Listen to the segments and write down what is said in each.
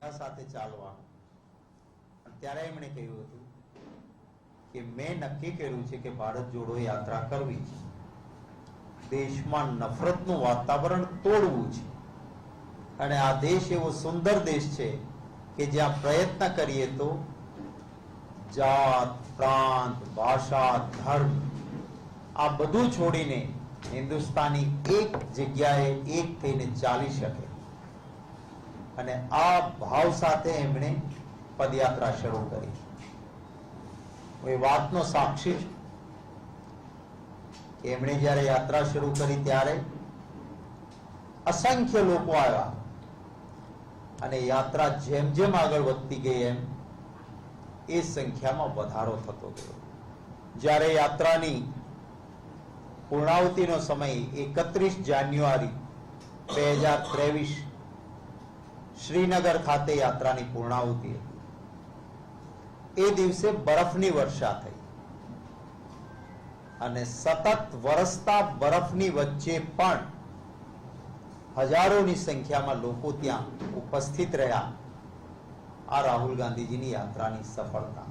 સાથે ચાલવાનું. ત્યારે એમણે કહ્યું હતું કે મેં નક્કી કર્યું છે કે ભારત જોડો યાત્રા કરવી છે. દેશમાં નફરતનું વાતાવરણ તોડવું છે. અને આ દેશ એવો સુંદર દેશ છે કે જ્યાં પ્રયત્ન કરીએ તો જાત, પ્રાંત, ભાષા, ધર્મ આ બધું છોડીને હિન્દુસ્તાની એક જગ્યાએ એક થઈને ચાલી શકે. અને આ ભાવ સાથે એમણે પદયાત્રા શરૂ કરી. એ વાતનો સાક્ષી એમણે જ્યારે યાત્રા શરૂ કરી ત્યારે અસંખ્ય લોકો આવ્યા અને યાત્રા જેમ જેમ આગળ વધતી ગઈ એમ એ સંખ્યામાં વધારો થતો ગયો. જ્યારે યાત્રાની પૂર્ણાવતિનો સમય એકત્રીસ જાન્યુઆરી બે હજાર ત્રેવીસ શ્રીનગર ખાતે યાત્રાની પૂર્ણાહુતિ હતી. એ દિવસે બરફની વર્ષા થઈ. અને સતત વરસતા બરફની વચ્ચે પણ હજારોની સંખ્યામાં લોકો ત્યાં ઉપસ્થિત રહ્યા આ રાહુલ ગાંધીજીની યાત્રાની સફળતા.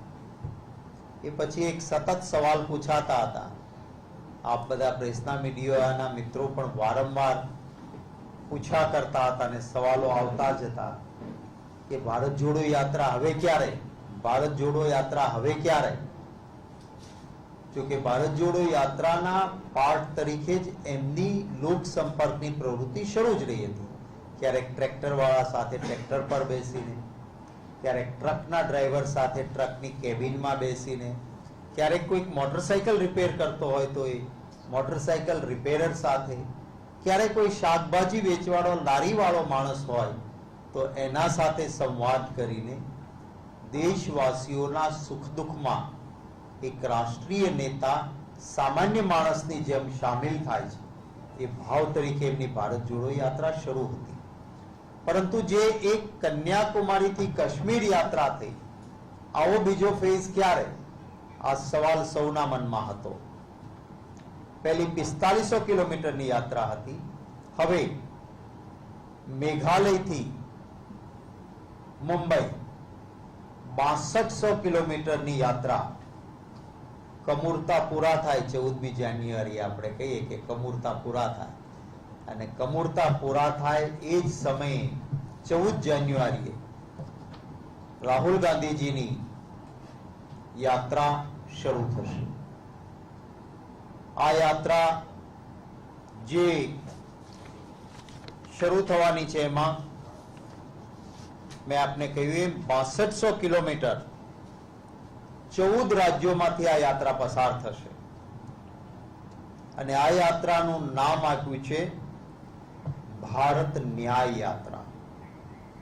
એ પછી એક સતત સવાલ પૂછાતા હતા. આપ બધા પ્રેસના મીડિયાના મિત્રો પણ વારંવાર પૂછ્યા કરતા હતા અને સવાલો આવતા જ હતા કે ભારત જોડો યાત્રા હવે ક્યારે? ભારત જોડો યાત્રા હવે ક્યારે? જો કે ભારત જોડો યાત્રાના પાર્ટ તરીકે જ એમની લોક સંપર્કની પ્રવૃત્તિ શરૂ જ રહી હતી. ક્યારેક ટ્રેક્ટર વાળા સાથે ટ્રેક્ટર પર બેસીને, ક્યારેક ટ્રકના ડ્રાઈવર સાથે ટ્રકની કેબિનમાં બેસીને, ક્યારેક કોઈક મોટરસાયકલ રિપેર કરતો હોય તો એ મોટરસાયકલ રિપેરર સાથે ક્યારેક કોઈ શાકભાજી વેચવાળો લારીવાળો માણસ હોય, તો એના સાથે સંવાદ કરીને દેશવાસીઓના સુખ દુઃખમાં એક રાષ્ટ્રીય નેતા સામાન્ય માણસની જેમ સામેલ થાય છે. એ ભાવ તરીકે એમની ભારત જોડો યાત્રા શરૂ હતી. પરંતુ જે એક કન્યાકુમારીથી કાશ્મીર યાત્રા થઈ, આવો બીજો ફેઝ ક્યારે? આ સવાલ સૌના મનમાં હતો. પહેલી પિસ્તાલીસો કિલોમીટરની યાત્રા હતી. હવે મેઘાલયથી મુંબઈ બાસઠસો કિલોમીટરની યાત્રા કમૂરતા પૂરા થાય ચૌદમી જાન્યુઆરી આપણે કહીએ કે કમૂરતા પૂરા થાય. અને કમૂરતા પૂરા થાય એ જ સમયે ચૌદ જાન્યુઆરીએ રાહુલ ગાંધીજીની યાત્રા શરૂ થશે. આ યાત્રા જે શરૂ થવાની છે એમાં મેં આપને કહ્યું એમ બાસઠસો કિલોમીટર ચૌદ રાજ્યોમાંથી આ યાત્રા પસાર થશે. અને આ યાત્રાનું નામ આપ્યું છે ભારત ન્યાય યાત્રા.